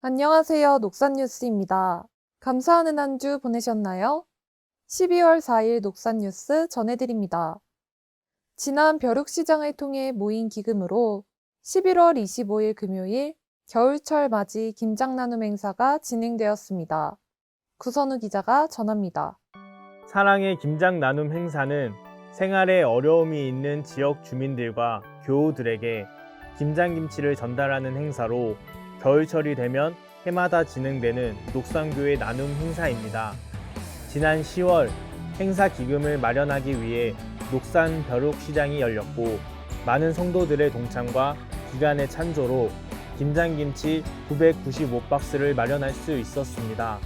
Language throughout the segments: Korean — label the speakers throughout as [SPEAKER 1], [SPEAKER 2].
[SPEAKER 1] 안녕하세요. 녹산뉴스입니다. 감사하는 한 주 보내셨나요? 12월 4일 녹산뉴스 전해드립니다. 지난 벼룩시장을 통해 모인 기금으로 11월 25일 금요일 겨울철 맞이 김장 나눔 행사가 진행되었습니다. 구선우 기자가 전합니다.
[SPEAKER 2] 사랑의 김장 나눔 행사는 생활에 어려움이 있는 지역 주민들과 교우들에게 김장김치를 전달하는 행사로 겨울철이 되면 해마다 진행되는 녹산교회 나눔 행사입니다. 지난 10월 행사 기금을 마련하기 위해 녹산 벼룩시장이 열렸고 많은 성도들의 동참과 기간의 찬조로 김장김치 995박스를 마련할 수 있었습니다.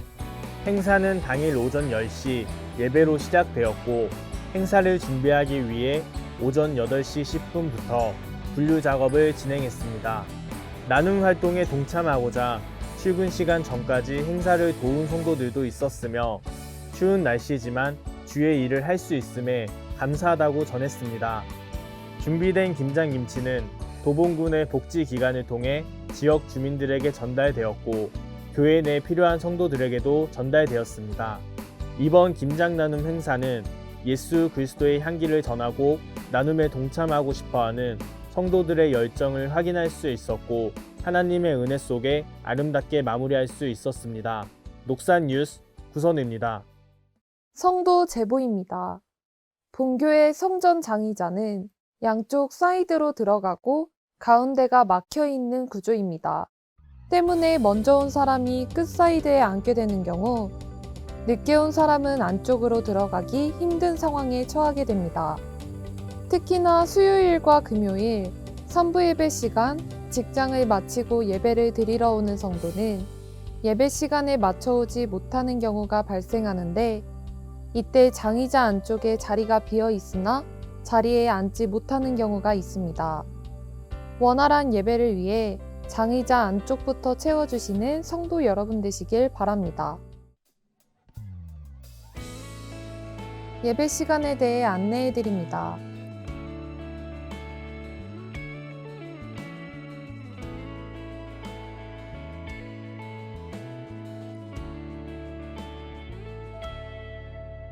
[SPEAKER 2] 행사는 당일 오전 10시 예배로 시작되었고 행사를 준비하기 위해 오전 8시 10분부터 분류 작업을 진행했습니다. 나눔 활동에 동참하고자 출근 시간 전까지 행사를 도운 성도들도 있었으며 추운 날씨지만 주의 일을 할 수 있음에 감사하다고 전했습니다. 준비된 김장김치는 도봉군의 복지기관을 통해 지역 주민들에게 전달되었고 교회 내 필요한 성도들에게도 전달되었습니다. 이번 김장 나눔 행사는 예수 그리스도의 향기를 전하고 나눔에 동참하고 싶어하는 성도들의 열정을 확인할 수 있었고 하나님의 은혜 속에 아름답게 마무리할 수 있었습니다. 녹산 뉴스 구선우입니다.
[SPEAKER 1] 성도 제보입니다. 본교의 성전 장의자는 양쪽 사이드로 들어가고 가운데가 막혀 있는 구조입니다. 때문에 먼저 온 사람이 끝 사이드에 앉게 되는 경우 늦게 온 사람은 안쪽으로 들어가기 힘든 상황에 처하게 됩니다. 특히나 수요일과 금요일, 선부 예배 시간, 직장을 마치고 예배를 드리러 오는 성도는 예배 시간에 맞춰 오지 못하는 경우가 발생하는데 이때 장의자 안쪽에 자리가 비어 있으나 자리에 앉지 못하는 경우가 있습니다. 원활한 예배를 위해 장의자 안쪽부터 채워주시는 성도 여러분 되시길 바랍니다. 예배 시간에 대해 안내해 드립니다.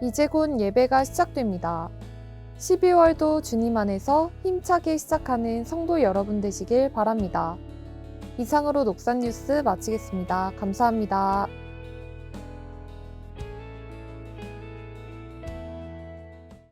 [SPEAKER 1] 이제 곧 예배가 시작됩니다. 12월도 주님 안에서 힘차게 시작하는 성도 여러분 되시길 바랍니다. 이상으로 녹산 뉴스 마치겠습니다. 감사합니다.